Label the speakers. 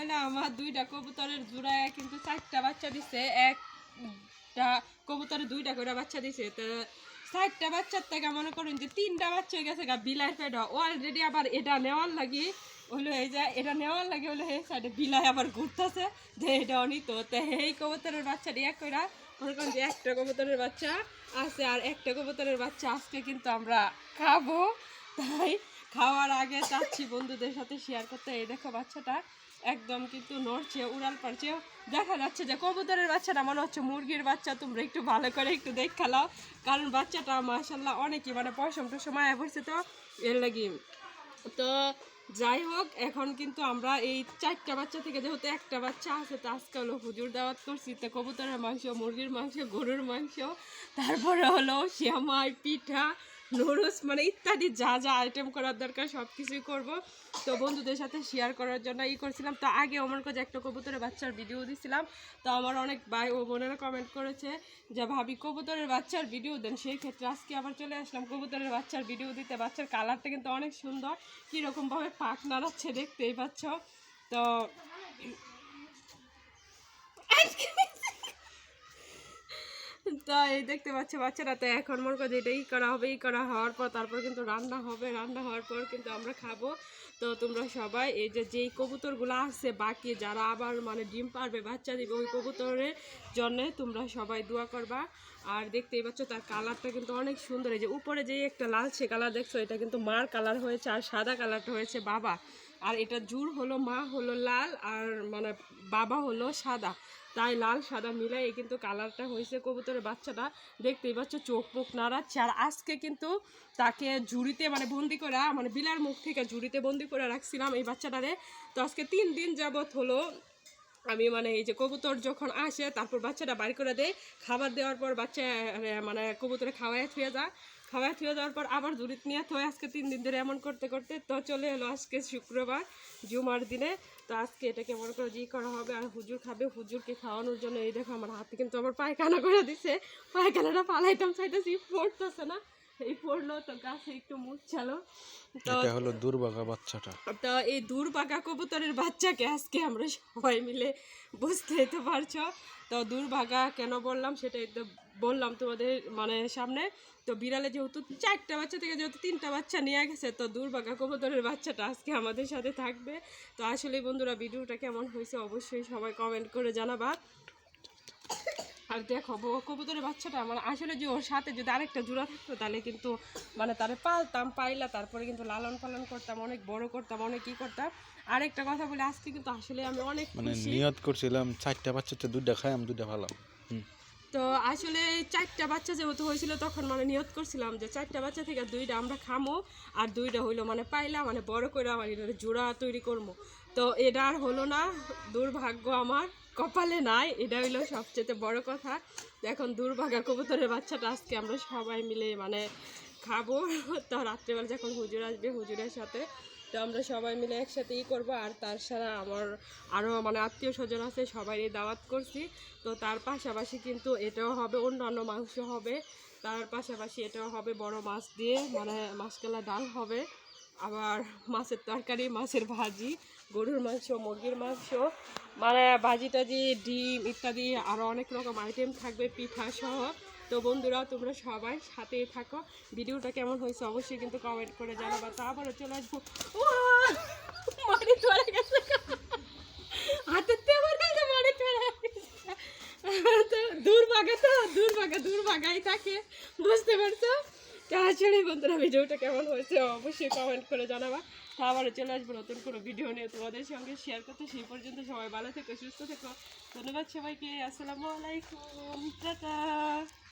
Speaker 1: হলো আমার দুইটা কবুতরের জোড়ায় কিন্তু চারটা বাচ্চা দিছে। একটা কবুতরের দুইটা করে বাচ্চা দিছে। তো চারটা বাচ্চার থেকে মনে করুন যে তিনটা বাচ্চা হয়ে গেছে গা বিলাই পেট। অলরেডি আবার এটা নেওয়ার লাগি হলো এই যে এটা নেওয়ার লাগে হলো এই সাইডে বিলাই আবার ঘুরতেছে যে এটা অনিত। তো এই কবুতরের বাচ্চাটি এক করে মনে করেন যে একটা কবুতরের বাচ্চা আছে আর একটা কবুতরের বাচ্চা আজকে কিন্তু আমরা খাব। তাই খাওয়ার আগে চাচ্ছি বন্ধুদের সাথে শেয়ার করতে। এই দেখো বাচ্চাটা। একদম কিন্তু নড়ছে, উড়াল পারছে দেখা যাচ্ছে যে কবুতরের বাচ্চাটা মনে হচ্ছে মুরগির বাচ্চা, তোমরা একটু ভালো করে একটু দেখ খেলাও কারণ বাচ্চাটা মাসাল্লাহ অনেকই মানে পয়সম টসম আয়া পড়ছে তো, এর লাগি। তো যাই হোক, এখন কিন্তু আমরা এই চারটা বাচ্চা থেকে যেহেতু একটা বাচ্চা আছে, তো আজকে হলো হুজুর দাওয়াত করছি। তো কবুতরের মাংস, মুরগির মাংস, গরুর মাংস, তারপরে হলো শ্যামাই পিঠা। নুডলস মানে ইত্যাদি যা যা আইটেম করার দরকার সব কিছুই করব। তো বন্ধুদের সাথে শেয়ার করার জন্য ই করছিলাম। তো আগে আমার কাছে একটা কবুতরের বাচ্চার ভিডিও দিছিলাম। তো আমার অনেক ভাই ও বোনেরা কমেন্ট করেছে যে, ভাবি, কবুতরের বাচ্চার ভিডিও দেন। সেই ক্ষেত্রে আজকে আবার চলে আসলাম। কবুতরের বাচ্চার ভিডিও দিতে। বাচ্চার কালারটা কিন্তু অনেক সুন্দর। কীরকমভাবে পাক নাড়াচ্ছে দেখতেই পাচ্ছ। তো তো এই দেখতে পাচ্ছে বাচ্চারা, তো এখন মনে করছে এটাই করা হবে, এই করা হওয়ার পর তারপর কিন্তু রান্না হবে। রান্না হওয়ার পর কিন্তু আমরা খাব। তো তোমরা সবাই এই যে, যেই কবুতরগুলো আছে, বাকি যারা আবার মানে ডিম পারবে বাচ্চা দিবে ওই কবুতরের জন্য, তোমরা সবাই দোয়া করবা। আর দেখতেই পাচ্ছ তার কালারটা কিন্তু অনেক সুন্দর। এই যে উপরে যেই একটা লালচে কালার দেখছ, এটা কিন্তু মার কালার হয়েছে আর সাদা কালারটা হয়েছে বাবা। আর এটা জুর হলো, মা হলো লাল আর মানে বাবা হলো সাদা। তাই লাল, সাদা মিলাই কিন্তু কালারটা হয়েছে কবুতরের বাচ্চাটা। দেখতেই পাচ্ছ, চোখ মুখ নাড়াচ্ছে। আর আজকে কিন্তু তাকে ঝুড়িতে মানে বন্দি করা মানে বিলার মুখ থেকে ঝুড়িতে বন্দি করে রাখছিলাম এই বাচ্চাটারে। তো আজকে তিন দিন যাবত হলো, আমি মানে এই যে কবুতর যখন আসে, তারপর বাচ্চাটা বাড়ি করে দেয়। খাবার দেওয়ার পর বাচ্চা মানে কবুতরে খাওয়ায় থুয়ে যা খাওয়ায় থুয়ে দেওয়ার পর আবার জুড়িত নিয়ে থয়ে আজকে তিন দিন ধরে এমন করতে করতে তো চলে এলো আজকে শুক্রবার, জুমার দিনে। তো আজকে এটা কেমন করে জি করা হবে আর হুজুর খাবে, হুজুরকে খাওয়ানোর জন্য এই দেখো আমার হাতে কিন্তু আমার পায়খানা করে দিছে। পায়খানাটা পালাইতাম চাইতেছি, পড়তেছে না। এই পড়ল তো গাছে একটু তো
Speaker 2: এটা হলো বাচ্চাটা।
Speaker 1: তো এই কবুতরের বাচ্চাকে আজকে আমরা সবাই মিলে বুঝতেই তো পারছ। তো দুর্ভাগা কেন বললাম সেটাই তো বললাম তোমাদের মানে সামনে। তো বিড়ালে যেহেতু চারটা বাচ্চা থেকে যেহেতু তিনটা বাচ্চা নিয়ে গেছে তো দুর্ভাগা কবুতরের বাচ্চাটা আজকে আমাদের সাথে থাকবে। তো আসলে বন্ধুরা ভিডিওটা কেমন হয়েছে অবশ্যই সবাই কমেন্ট করে জানাবা। আর দেখো বউ কবুতরের বাচ্চাটা মানে আসলে যে ওর সাথে যদি আরেকটা জোড়া থাকতো তাহলে কিন্তু মানে তারে পালতাম পাইলা তারপরে কিন্তু লালন পালন করতাম অনেক বড় করতাম অনেক কি করতাম। আরেকটা কথা বলে আজকে কিন্তু আসলে আমি অনেক
Speaker 2: মানে নিয়ত করছিলাম চারটা বাচ্চাতে দুইটা খাই আমি দুইটা ভালো হুম।
Speaker 1: তো আসলে চারটা বাচ্চা যেহেতু হয়েছিল, তখন মানে নিয়ত করছিলাম যে চারটা বাচ্চা থেকে দুইটা আমরা খামো আর দুইটা হইল মানে পাইলা মানে বড় করে আমার এটা জোড়া তৈরি করব তো এটা আর হলো না, দুর্ভাগ্য আমার, কপালে নাই, এটা হইল সবচেয়ে বড় কথা। এখন দুর্ভাগা কবুতরের বাচ্চাটা আজকে আমরা সবাই মিলে মানে খাব। তো রাত্রেবেলা যখন হুজুর আসবে, হুজুরের সাথে তো আমরা সবাই মিলে একসাথেই করব, আর তার সারা আমার আরও মানে আত্মীয় স্বজন আছে, সবাই দাওয়াত করছি। তো তার পাশাপাশি কিন্তু এটাও হবে, অন্যান্য মাংস হবে। তার পাশাপাশি এটাও হবে বড় মাছ দিয়ে মানে মাছকালা ডাল হবে। আবার মাছের তরকারি, মাছের ভাজি, গরুর মাংস, মুরগির মাংস। মানে ভাজি টাজি ডিম ইত্যাদি আরও অনেক রকম আইটেম থাকবে, পিঠা সহ। তো বন্ধুরা, তোমরা সবাই সাথেই থাকো। ভিডিওটা কেমন হয়েছে অবশ্যই কিন্তু কমেন্ট করে জানাবা। আবারও চলে আসব। তো থাকে। বুঝতে বন্ধুরা, ভিডিওটা কেমন হয়েছে অবশ্যই কমেন্ট করে জানাবা। তা আবারও চলে আসব নতুন কোনো ভিডিও নিয়ে সঙ্গে শেয়ার করতে। সেই পর্যন্ত সবাই ভালো থেকো, সুস্থ থেকো। ধন্যবাদ সবাইকে। আসসালামু আলাইকুম।